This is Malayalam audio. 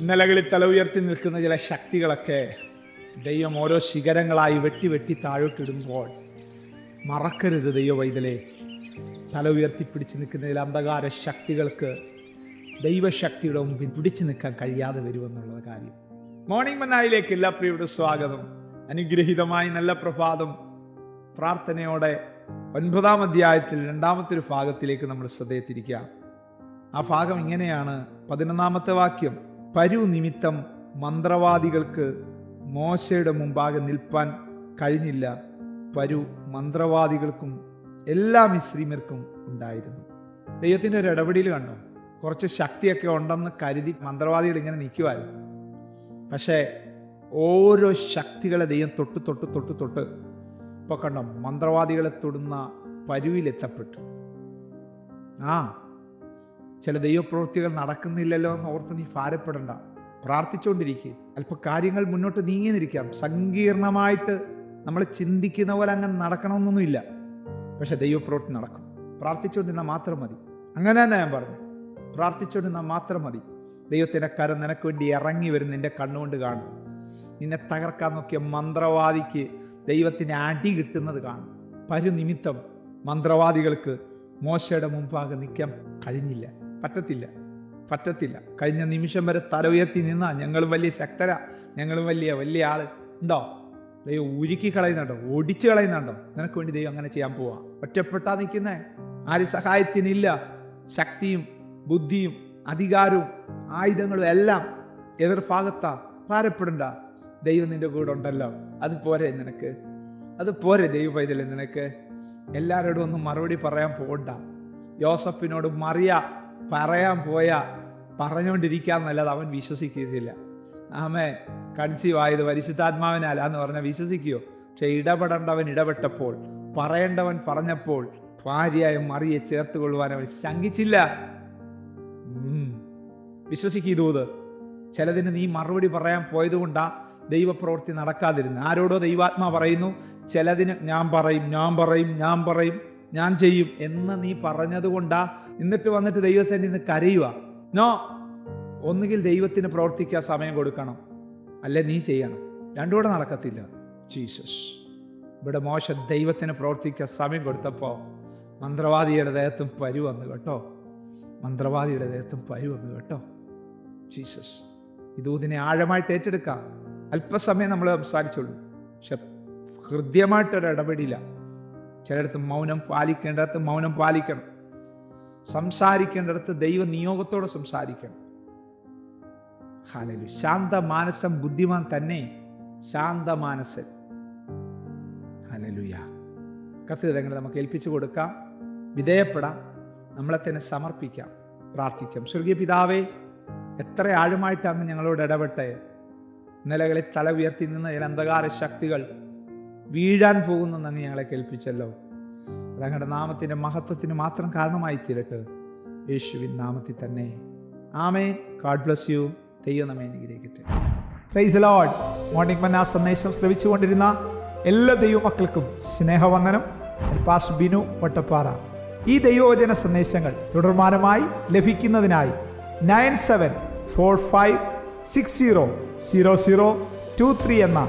ഇന്നലകളിൽ തല ഉയർത്തി നിൽക്കുന്ന ചില ശക്തികളൊക്കെ ദൈവം ഓരോ ശിഖരങ്ങളായി വെട്ടി വെട്ടി താഴോട്ടിടുമ്പോൾ മറക്കരുത് ദൈവ ദൈവവൈതലേ. തല ഉയർത്തിപ്പിടിച്ച് നിൽക്കുന്ന ചില അന്ധകാര ശക്തികൾക്ക് ദൈവശക്തിയുടെ മുമ്പിൽ പിടിച്ചു നിൽക്കാൻ കഴിയാതെ വരുമെന്നുള്ള കാര്യം. മോർണിംഗ് മന്നായിലേക്ക് എല്ലാ പ്രിയയുടെ സ്വാഗതം. അനുഗ്രഹീതമായി നല്ല പ്രഭാതം. പ്രാർത്ഥനയോടെ ഒൻപതാം അധ്യായത്തിൽ രണ്ടാമത്തെ ഒരു ഭാഗത്തിലേക്ക് നമ്മൾ ശ്രദ്ധയെത്തിരിക്കുക. ആ ഭാഗം ഇങ്ങനെയാണ്. പതിനൊന്നാമത്തെ വാക്യം. പരു നിമിത്തം മന്ത്രവാദികൾക്ക് മോശയുടെ മുമ്പാകെ നിൽപ്പാൻ കഴിഞ്ഞില്ല. പരു മന്ത്രവാദികൾക്കും എല്ലാ മിശ്രീമർക്കും ഉണ്ടായിരുന്നു. ദൈവത്തിന്റെ ഒരു ഇടപെടൽ കണ്ടോ? കുറച്ച് ശക്തിയൊക്കെ ഉണ്ടെന്ന് കരുതി മന്ത്രവാദികൾ ഇങ്ങനെ നിൽക്കുമായിരുന്നു പക്ഷേ ഓരോ ശക്തികളെ ദൈവം തൊട്ട് തൊട്ട് തൊട്ട് തൊട്ട് ഇപ്പോൾ കണ്ടോ? മന്ത്രവാദികളെ തൊടുന്ന പരുവിലെത്തപ്പെട്ടു ആ ചില ദൈവപ്രവൃത്തികൾ നടക്കുന്നില്ലല്ലോ എന്ന് ഓർത്ത് നീ ഭാരപ്പെടണ്ട. പ്രാർത്ഥിച്ചുകൊണ്ടിരിക്കുക അല്പ കാര്യങ്ങൾ മുന്നോട്ട് നീങ്ങിന്നിരിക്കാം സങ്കീർണമായിട്ട് നമ്മൾ ചിന്തിക്കുന്ന പോലെ അങ്ങനെ നടക്കണമെന്നൊന്നുമില്ല. പക്ഷെ ദൈവപ്രവൃത്തി നടക്കും. പ്രാർത്ഥിച്ചുകൊണ്ടിരുന്നാൽ മാത്രം മതി. അങ്ങനെ തന്നെ ഞാൻ പറഞ്ഞു. പ്രാർത്ഥിച്ചുകൊണ്ടിരുന്നാൽ മാത്രം മതി. ദൈവത്തിന്റെ കരം നിനക്ക് വേണ്ടി ഇറങ്ങി വരും നിന്റെ കണ്ണുകൊണ്ട് കാണും. നിന്നെ തകർക്കാൻ നോക്കിയ മന്ത്രവാദിക്ക് ദൈവത്തിന് അടി കിട്ടുന്നത് കാണും. പരുനിമിത്തം മന്ത്രവാദികൾക്ക് മോശയുടെ മുമ്പാകെ നിൽക്കാൻ കഴിഞ്ഞില്ല. പറ്റത്തില്ല. പറ്റത്തില്ല. കഴിഞ്ഞ നിമിഷം വരെ തല ഉയർത്തി നിന്നാ ഞങ്ങളും വലിയ ശക്തരാ. ഞങ്ങളും വലിയ വലിയ ആൾ. ഉണ്ടോ? ദൈവം ഉരുക്കി കളയുന്നുണ്ടോ? ഒടിച്ചു കളയുന്നുണ്ടോ? നിനക്ക് വേണ്ടി ദൈവം അങ്ങനെ ചെയ്യാൻ പോവാ. ഒറ്റപ്പെട്ടാ നിൽക്കുന്നേ. ആര് സഹായത്തിനില്ല. ശക്തിയും ബുദ്ധിയും അധികാരവും ആയുധങ്ങളും എല്ലാം എതിർഭാഗത്താ. ഭാരപ്പെടണ്ട. ദൈവം നിന്റെ കൂടെ ഉണ്ടല്ലോ. അത് പോരെ നിനക്ക്? അത് പോരെ ദൈവ പൈതലേ നിനക്ക്? എല്ലാവരോടും ഒന്നും മറുപടി പറയാൻ പോകണ്ട യോസഫിനോട് മറിയ പറയാൻ പോയ പറഞ്ഞുകൊണ്ടിരിക്കാന്നല്ലാതെ അവൻ വിശ്വസിക്കുന്നില്ല ആമേ കൺസീവ് ആയത് പരിശുദ്ധാത്മാവിനാലാന്ന് പറഞ്ഞാൽ വിശ്വസിക്കുകയോ പക്ഷേ ഇടപെടേണ്ടവൻ ഇടപെട്ടപ്പോൾ പറയേണ്ടവൻ പറഞ്ഞപ്പോൾ ഭാര്യയായ മറിയെ ചേർത്ത് കൊള്ളുവാൻ അവൻ ശങ്കിച്ചില്ല. വിശ്വസിക്കൂത് ചിലതിന് നീ മറുപടി പറയാൻ പോയതുകൊണ്ടാ ദൈവപ്രവൃത്തി നടക്കാതിരുന്നു. ആരോടോ ദൈവാത്മാ പറയുന്നു ചിലതിന് ഞാൻ പറയും ഞാൻ പറയും ഞാൻ പറയും. ഞാൻ ചെയ്യും എന്ന് നീ പറഞ്ഞതുകൊണ്ടാ എന്നിട്ട് വന്നിട്ട് ദൈവസേന നിന്ന് കരയുക നോ ഒന്നുകിൽ ദൈവത്തിന് പ്രവർത്തിക്കാൻ സമയം കൊടുക്കണം. അല്ലെ നീ ചെയ്യണം. രണ്ടും കൂടെ നടക്കത്തില്ല. ജീസസ് ഇവിടെ മോശ ദൈവത്തിന് പ്രവർത്തിക്കാൻ സമയം കൊടുത്തപ്പോൾ മന്ത്രവാദിയുടെ ദേഹത്തും പരി വന്നു കേട്ടോ. മന്ത്രവാദിയുടെ ദേഹത്തും പരി വന്നു കേട്ടോ. ജീസസ് ഇതൂതിനെ ആഴമായിട്ട് ഏറ്റെടുക്കാം. അല്പസമയം നമ്മൾ സംസാരിച്ചുള്ളൂ പക്ഷെ ഹൃദ്യമായിട്ടൊരു ഇടപെടില്ല. ചിലയിടത്ത് മൗനം പാലിക്കേണ്ടിടത്ത് മൗനം പാലിക്കണം. സംസാരിക്കേണ്ടിടത്ത് ദൈവ നിയോഗത്തോടെ സംസാരിക്കണം. ഹാലലു ശാന്ത മാനസം ബുദ്ധിമാൻ തന്നെ ശാന്ത മാനസൻ ഹലലുയ കത്തിരങ്ങൾ നമുക്ക് ഏൽപ്പിച്ചു കൊടുക്കാം. വിധേയപ്പെടാം. നമ്മളെ തന്നെ സമർപ്പിക്കാം. പ്രാർത്ഥിക്കാം. സ്വർഗീയ പിതാവേ എത്ര ആഴമായിട്ട് അങ്ങ് ഞങ്ങളോട് ഇടപെട്ടേ നിലകളിൽ തല ഉയർത്തി നിന്ന ചില അന്ധകാര ശക്തികൾ വീഴാൻ പോകുന്നെന്ന് അങ്ങ് ഞങ്ങളെ കേൾപ്പിച്ചല്ലോ. അതങ്ങളുടെ നാമത്തിന്റെ മഹത്വത്തിന് മാത്രം കാരണമായി തീരട്ടെ യേശുവിൻ നാമത്തിൽ തന്നെ. ആമേ ഗാഡ് ബ്ലസ് യു ദൈവം നമ്മെ അനുഗ്രഹിക്കട്ടെ. പ്രൈസ് ലോഡ് മോർണിംഗ് മന്ന സന്ദേശം ശ്രമിച്ചുകൊണ്ടിരുന്ന എല്ലാ ദൈവമക്കൾക്കും സ്നേഹവന്ദനം. പാസ് ബിനു വട്ടപ്പാറ. ഈ ദൈവവചന സന്ദേശങ്ങൾ തുടർമാനമായി ലഭിക്കുന്നതിനായി nine seven four five six zero zero zero two three എന്ന